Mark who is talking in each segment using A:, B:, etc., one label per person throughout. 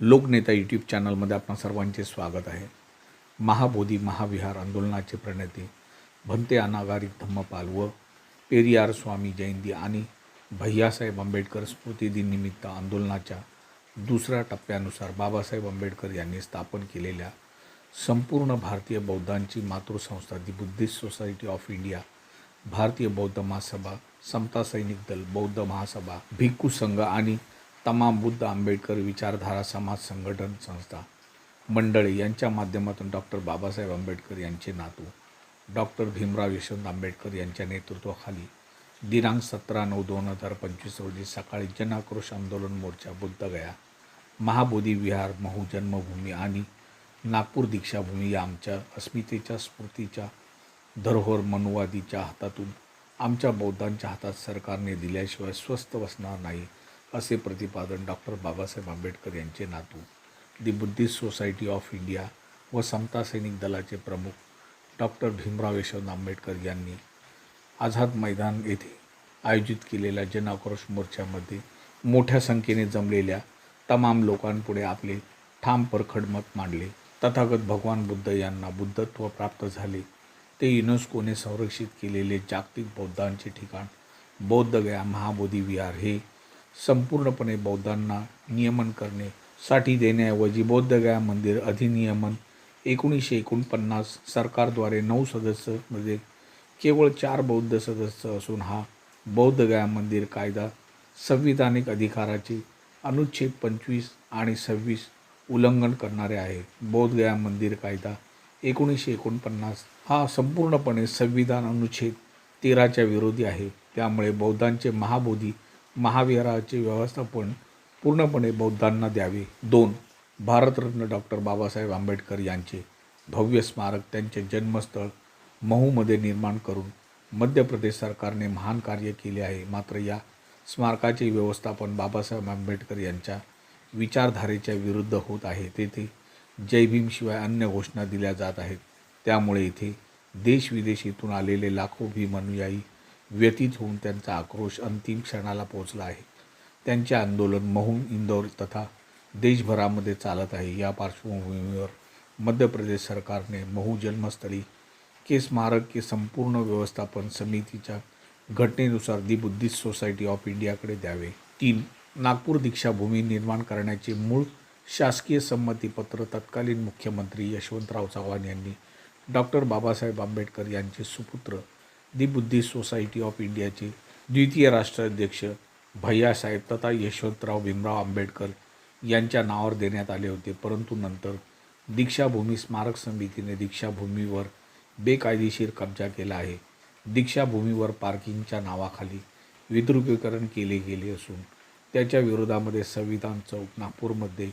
A: लोकनेता YouTube चॅनलमध्ये आपणा सर्वांचे स्वागत आहे. महाबोधी महाविहार आंदोलनाचे प्रणेते भंते अनागारिक धम्मपाल व पेरियार स्वामी जयंती आणि भैयासाहेब आंबेडकर स्मृतिदिननिमित्त आंदोलनाच्या दुसऱ्या टप्प्यानुसार बाबासाहेब आंबेडकर यांनी स्थापन केलेल्या संपूर्ण भारतीय बौद्धांची मातृसंस्था the Buddhist society of India भारतीय बौद्ध महासभा समता सैनिक दल बौद्ध महासभा भिक्खू संघ आणि तमाम बुद्ध आंबेडकर विचारधारा समाज संघटन संस्था मंडळे यांच्या माध्यमातून डॉक्टर बाबासाहेब आंबेडकर यांचे नातू डॉक्टर भीमराव यशवंत आंबेडकर यांच्या नेतृत्वाखाली दिनांक सतरा नऊ दोन हजार पंचवीस रोजी सकाळी जनआक्रोश आंदोलन मोर्चा बुद्धगया महाबोधी विहार महू जन्मभूमी आणि नागपूर दीक्षाभूमी या आमच्या अस्मितेच्या स्फूर्तीच्या धरोहर मनुवादीच्या हातातून आमच्या बौद्धांच्या हातात सरकारने दिल्याशिवाय स्वस्थ बसणार नाही असे प्रतिपादन डॉक्टर बाबासाहेब आंबेडकर यांचे नातू the Buddhist society of India व समता सैनिक दलाचे प्रमुख डॉक्टर भीमराव यशवंत आंबेडकर यांनी आझाद मैदान येथे आयोजित केलेल्या जनआक्रोश मोर्चामध्ये मोठ्या संख्येने जमलेल्या तमाम लोकांपुढे आपले ठाम परखड मत मांडले. तथागत भगवान बुद्ध यांना बुद्धत्व प्राप्त झाले. ते युनेस्कोने संरक्षित केलेले जागतिक बौद्धांचे ठिकाण बौद्धगया महाबोधी विहार हे संपूर्णपणे बौद्धांना नियमन करणे साठी देण्याऐवजी बौद्धगया मंदिर अधिनियमन एकोणीसशे एकोणपन्नास सरकारद्वारे नऊ सदस्यमध्ये केवळ चार बौद्ध सदस्य असून हा बौद्धगया मंदिर कायदा संविधानिक अधिकाराचे अनुच्छेद पंचवीस आणि सव्वीस उल्लंघन करणारे आहे. बौद्धगया मंदिर कायदा एकोणीसशे एकोणपन्नास हा संपूर्णपणे संविधान अनुच्छेद तेराच्या विरोधी आहे. त्यामुळे बौद्धांचे महाबोधी महाविहाराचे व्यवस्थापन पूर्णपणे बौद्धांना द्यावे. दोन भारतरत्न डॉक्टर बाबासाहेब आंबेडकर यांचे भव्य स्मारक त्यांचे जन्मस्थळ महूमध्ये निर्माण करून मध्य प्रदेश सरकारने महान कार्य केले आहे. मात्र या स्मारकाचे व्यवस्थापन बाबासाहेब आंबेडकर यांच्या विचारधारेच्या विरुद्ध होत आहे. तेथे जय भीमशिवाय अन्य घोषणा दिल्या जात आहेत. त्यामुळे इथे देश विदेशीतून आलेले लाखो भीम अनुयायी व्यतीत होऊन त्यांचा आक्रोश अंतिम क्षणाला पोहोचला आहे. त्यांचे आंदोलन महून इंदौर तथा देशभरामध्ये चालत आहे. या पार्श्वभूमीवर मध्य प्रदेश सरकारने महू जन्मस्थळी के स्मारक के संपूर्ण व्यवस्थापन समितीच्या घटनेनुसार दी बुद्धिस्ट सोसायटी ऑफ इंडियाकडे द्यावे. तीन नागपूर दीक्षाभूमी निर्माण करण्याचे मूळ शासकीय संमतीपत्र तत्कालीन मुख्यमंत्री यशवंतराव चव्हाण यांनी डॉक्टर बाबासाहेब आंबेडकर यांचे सुपुत्र दी बुद्धिस्ट सोसायटी ऑफ इंडियाचे द्वितीय राष्ट्राध्यक्ष भैयासाहेब तथा यशवंतराव भीमराव आंबेडकर यांच्या नावावर देण्यात आले होते. परंतु नंतर दीक्षाभूमी स्मारक समितीने दीक्षाभूमीवर बेकायदेशीर कब्जा केला आहे. दीक्षाभूमीवर पार्किंगच्या नावाखाली विद्रुपीकरण केले गेले असून त्याच्या विरोधामध्ये संविधान चौक नागपूरमध्ये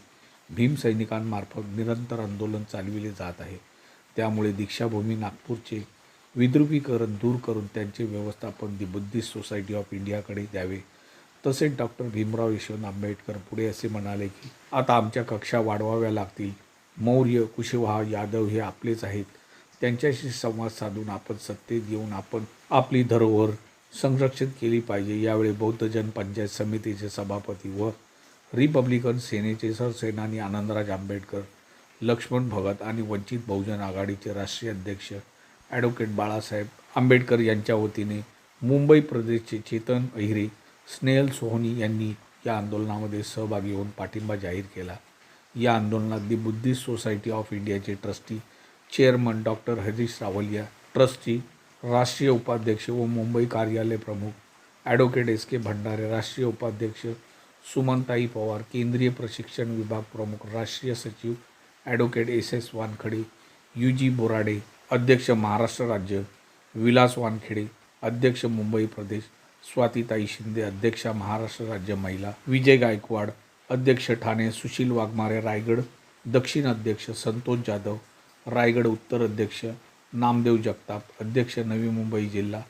A: भीमसैनिकांमार्फत निरंतर आंदोलन चालविले जात आहे. त्यामुळे दीक्षाभूमी नागपूरचे विद्रुपीकरण दूर करून त्यांचे व्यवस्थापन दी बुद्धिस्ट सोसायटी ऑफ इंडियाकडे द्यावे. तसेच डॉक्टर भीमराव यशवंत आंबेडकर पुढे असे म्हणाले की आता आमच्या कक्षा वाढवाव्या लागतील. मौर्य कुशवाहा यादव हे आपलेच आहेत. त्यांच्याशी संवाद साधून आपण सत्तेत येऊन आपण आपली धरोहर संरक्षित केली पाहिजे. यावेळी बौद्धजन पंचायत समितीचे सभापती व रिपब्लिकन सेनेचे सरसेनानी आनंदराज आंबेडकर लक्ष्मण भगत आणि वंचित बहुजन आघाडीचे राष्ट्रीय अध्यक्ष ॲडव्होकेट बाळासाहेब आंबेडकर यांच्या वतीने मुंबई प्रदेशचे चेतन अहिरे स्नेहल सोहनी यांनी या आंदोलनामध्ये सहभागी होऊन पाठिंबा जाहीर केला. या आंदोलनात दी बुद्धिस्ट सोसायटी ऑफ इंडियाचे trustee chairman doctor Harish Rawalia trustee राष्ट्रीय उपाध्यक्ष व मुंबई कार्यालय प्रमुख ॲडव्होकेट एस के भंडारे राष्ट्रीय उपाध्यक्ष सुमनताई पवार केंद्रीय प्रशिक्षण विभाग प्रमुख राष्ट्रीय सचिव advocate S S Wankhade U G Borade अध्यक्ष महाराष्ट्र राज्य विलास वानखेडे अध्यक्ष मुंबई प्रदेश स्वातीताई शिंदे अध्यक्षा महाराष्ट्र राज्य महिला विजय गायकवाड अध्यक्ष ठाणे सुशील वाघमारे रायगड दक्षिण अध्यक्ष संतोष जाधव रायगड उत्तर अध्यक्ष नामदेव जगताप अध्यक्ष नवी मुंबई जिल्हा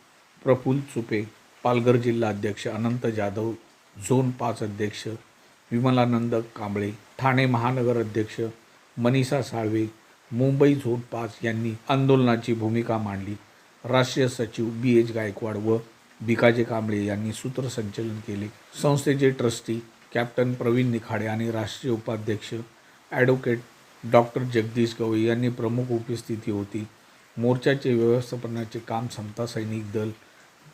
A: प्रफुल्ल चुपे पालघर जिल्हा अध्यक्ष अनंत जाधव झोन पाच अध्यक्ष विमलानंद कांबळे ठाणे महानगर अध्यक्ष मनीषा साळवे मुंबई झोन पाच यांनी आंदोलनाची भूमिका मांडली. राष्ट्रीय सचिव बी. एच. गायकवाड व भिकाजी कांबळे यांनी सूत्रसंचलन केले. संस्थेचे ट्रस्टी कॅप्टन प्रवीण निखाडे आणि राष्ट्रीय उपाध्यक्ष ॲडव्होकेट डॉक्टर जगदीश गवई यांनी प्रमुख उपस्थिती होती. मोर्चाचे व्यवस्थापनाचे काम समता सैनिक दल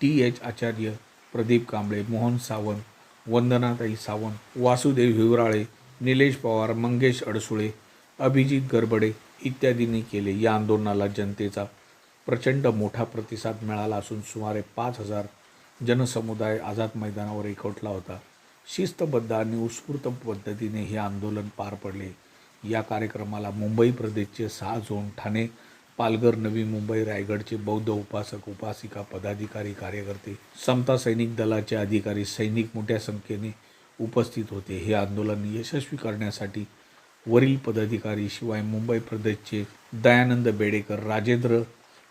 A: टी. एच. आचार्य प्रदीप कांबळे मोहन सावंत वंदनाताई सावंत वासुदेव हिवराळे निलेश पवार मंगेश अडसुळे अभिजित गरबडे इत्यादींनी केले या आंदोलनाला जनतेचा प्रचंड मोठा प्रतिसाद मिळाला असून सुमारे पाच हजार जनसमुदाय आझाद मैदानावर एकवटला होता. शिस्तबद्ध आणि उत्स्फूर्त पद्धतीने हे आंदोलन पार पडले. या कार्यक्रमाला मुंबई प्रदेशचे सहा झोन ठाणे पालघर नवी मुंबई रायगडचे बौद्ध उपासक उपासिका पदाधिकारी कार्यकर्ते समता सैनिक दलाचे अधिकारी सैनिक मोठ्या संख्येने उपस्थित होते. हे आंदोलन यशस्वी करण्यासाठी वरील पदाधिकारी शिवाय मुंबई प्रदेशचे दयानंद बेडेकर राजेंद्र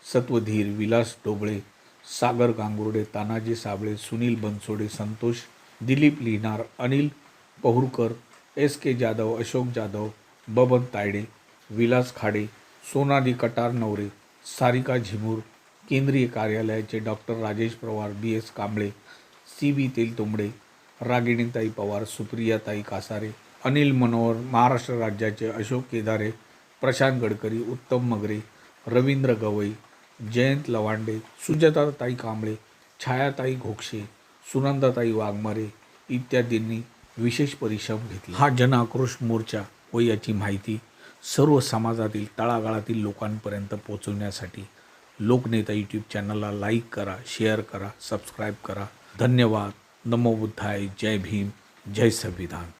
A: सत्वधीर विलास डोबळे सागर गांगुर्डे तानाजी साबळे सुनील बनसोडे संतोष दिलीप लिहिणार अनिल पहुरकर एस के जाधव अशोक जाधव बबन तायडे विलास खाडे सोनाली कटार नवरे सारिका झिमूर केंद्रीय कार्यालयाचे doctor Rajesh Pawar B S Kamble C B Teltumbde रागिणीताई Pawar सुप्रियाताई कासारे अनिल मनोहर महाराष्ट्र राज्याचे अशोक केदारे प्रशांत गडकरी उत्तम मगरे रवींद्र गवई जयंत लवांडे सुजाताताई कांबळे छायाताई घोक्षे सुनंदाताई वाघमारे इत्यादींनी विशेष परिश्रम घेतले. हा जन आक्रोश मोर्चा व याची माहिती सर्व समाजातील तळागाळातील लोकांपर्यंत पोहोचवण्यासाठी लोकनेता यूट्यूब चॅनलला लाईक करा शेअर करा सबस्क्राईब करा. धन्यवाद. नमो बुद्धाय. जय भीम. जय संविधान.